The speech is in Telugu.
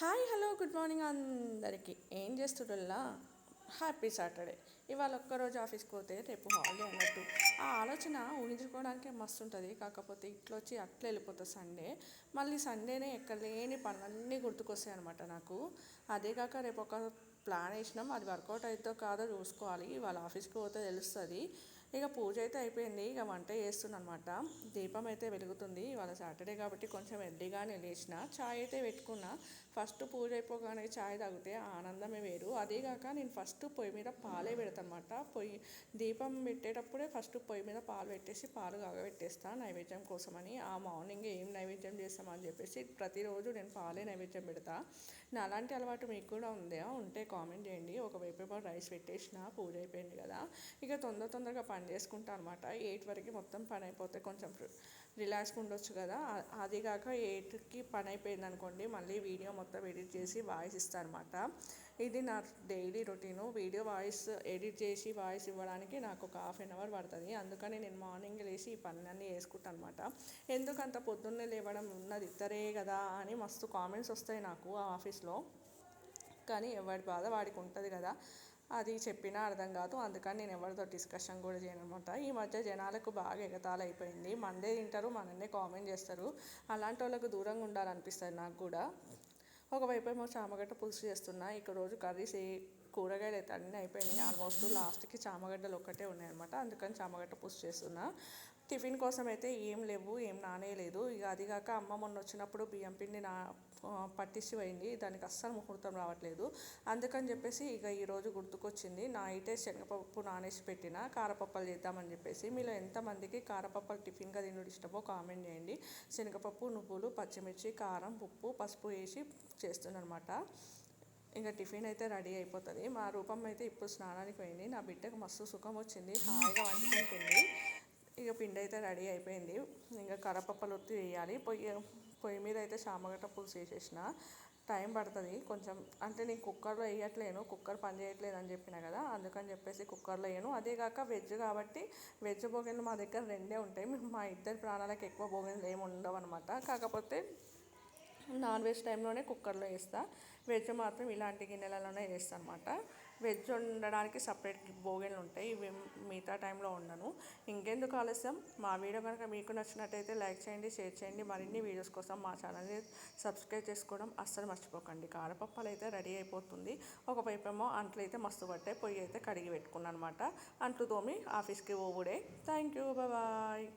హాయ్ హలో గుడ్ మార్నింగ్ అందరికీ. ఏం చేస్తుండల్లా హ్యాపీ సాటర్డే. ఇవాళ ఒక్కరోజు ఆఫీస్కి పోతే రేపు హాలిడే అన్నట్టు. ఆ ఆలోచన ఊహించుకోవడానికే మస్తు ఉంటుంది కాకపోతే ఇట్లా వచ్చి అట్లా వెళ్ళిపోతుంది సండే. మళ్ళీ సండేనే ఎక్కడ లేని పనులన్నీ గుర్తుకొస్తాయి అనమాట నాకు. అదే కాక రేపు ఒక ప్లాన్ వేసినాం. అది వర్కౌట్ అవుతుందో కాదో చూసుకోవాలి. వాళ్ళ ఆఫీస్కి పోతే తెలుస్తుంది. ఇక పూజ అయితే అయిపోయింది. ఇక వంట చేస్తున్నాను అనమాట దీపం అయితే వెలుగుతుంది ఇవాళ సాటర్డే కాబట్టి కొంచెం ఎర్లీగానే లేచిన. చాయ్ అయితే పెట్టుకున్నా. ఫస్ట్ పూజ అయిపోగానే చాయ్ తాగితే ఆనందమే వేరు. అదేగాక నేను ఫస్ట్ పొయ్యి మీద పాలే పెడతానమాట పొయ్యి దీపం పెట్టేటప్పుడే ఫస్ట్ పొయ్యి మీద పాలు పెట్టేసి పాలు కాగబెట్టేస్తా నైవేద్యం కోసమని. ఆ మార్నింగ్ ఏం నైవేద్యం చేస్తామని చెప్పేసి ప్రతిరోజు నేను పాలే నైవేద్యం పెడతా. నా అలాంటి అలవాటు మీకు కూడా ఉందా? ఉంటే కామెంట్ చేయండి. ఒక వేపేపర్ రైస్ పెట్టేసిన పూజ అయిపోయింది కదా. ఇక తొందర తొందరగా పని చేసుకుంటా అనమాట ఎయిట్ వరకు మొత్తం పని అయిపోతే కొంచెం రిలాక్స్గా ఉండొచ్చు కదా. అది కాక ఎయిట్కి పని అయిపోయింది అనుకోండి మళ్ళీ వీడియో మొత్తం ఎడిట్ చేసి వాయిస్ ఇస్తాను అనమాట ఇది నా daily routine. Video voice edit చేసి వాయిస్ ఇవ్వడానికి నాకు ఒక హాఫ్ అన్ అవర్ పడుతుంది. అందుకని నేను మార్నింగ్ లేచి ఈ పనులన్నీ వేసుకుంటాను అనమాట ఎందుకంత పొద్దున్నే లేవడం ఉన్నది? ఇద్దరే కదా అని మస్తు కామెంట్స్ వస్తాయి నాకు ఆ ఆఫీస్లో. కానీ ఎవరి బాధ వాడికి ఉంటుంది కదా. అది చెప్పినా అర్థం కాదు. అందుకని నేను ఎవరితో డిస్కషన్ కూడా చేయను అనమాట ఈ మధ్య జనాలకు బాగా ఎగతాలు అయిపోయింది. మందే తింటారు మననే కామెంట్ చేస్తారు. అలాంటి వాళ్ళకు దూరంగా ఉండాలనిపిస్తుంది నాకు కూడా. ఒకవైపు ఏమో చామగడ్డ పులుసు చేస్తున్నా. ఇక రోజు కర్రీస్ ఏ కూరగాయలు అయితే అన్నీ అయిపోయినాయి. ఆల్మోస్ట్ లాస్ట్కి చామగడ్డలు ఒక్కటే ఉన్నాయి అనమాట అందుకని చామగడ్డ పులుసు చేస్తున్నా. టిఫిన్ కోసం అయితే ఏం లేవు ఏం నానేయలేదు ఇక అది కాక అమ్మ మొన్న వచ్చినప్పుడు బియ్యం పిండి నా పట్టించి పోయింది. దానికి అస్సలు ముహూర్తం రావట్లేదు. అందుకని చెప్పేసి ఇక ఈరోజు గుర్తుకొచ్చింది. నైటే శనగపప్పు నానేసి పెట్టిన కారపప్పలు చేద్దామని చెప్పేసి. మీలో ఎంతమందికి కారపప్పలు టిఫిన్గా తినడం ఇష్టమో కామెంట్ చేయండి. శనగపప్పు నువ్వులు పచ్చిమిర్చి కారం ఉప్పు పసుపు వేసి చేస్తున్నాను అనమాట ఇంకా టిఫిన్ అయితే రెడీ అయిపోతుంది. మా రూపం అయితే ఇప్పుడు స్నానానికి పోయింది. నా బిడ్డకు మస్తు సుఖం వచ్చింది. హాయిగా వండుకుంటుంది. ఇక పిండి అయితే రెడీ అయిపోయింది. ఇంకా కరపప్పలు ఒత్తి వేయాలి. పొయ్యి పొయ్యి మీద అయితే చామగడ్డ పులుసు వేసేసిన. టైం పడుతుంది. కొంచెం అంటే నేను కుక్కర్లో వేయట్లేను. కుక్కర్ పని చేయట్లేదు అని చెప్పిన కదా అందుకని చెప్పేసి కుక్కర్లో వేయను. అదే కాక వెజ్ కాబట్టి వెజ్ భోగిన్లు మా దగ్గర రెండే ఉంటాయి. మా ఇద్దరు ప్రాణాలకు ఎక్కువ భోగిన్లు ఏమి ఉండవు అనమాట కాకపోతే నాన్ వెజ్ టైంలోనే కుక్కర్లో వేస్తా. వెజ్ మాత్రం ఇలాంటి గిన్నెలలోనే వేస్తాను అనమాట వెజ్ వండడానికి సపరేట్ బోగెన్లు ఉంటాయి. ఇవి మిగతా టైంలో ఉండను ఇంకెందుకు ఆలస్యం? మా వీడియో కనుక మీకు నచ్చినట్టయితే లైక్ చేయండి షేర్ చేయండి. మరిన్ని వీడియోస్ కోసం మా ఛానల్ని సబ్స్క్రైబ్ చేసుకోవడం అస్సలు మర్చిపోకండి. కారపప్పలు అయితే రెడీ అయిపోతుంది. ఒక ఏమో అంట్లు అయితే మస్తు పట్టాయి. పొయ్యి అయితే కడిగి పెట్టుకున్నాను అనమాట అంట్లు తోమి ఆఫీస్కి పోవుడే. Thank you. బాయ్.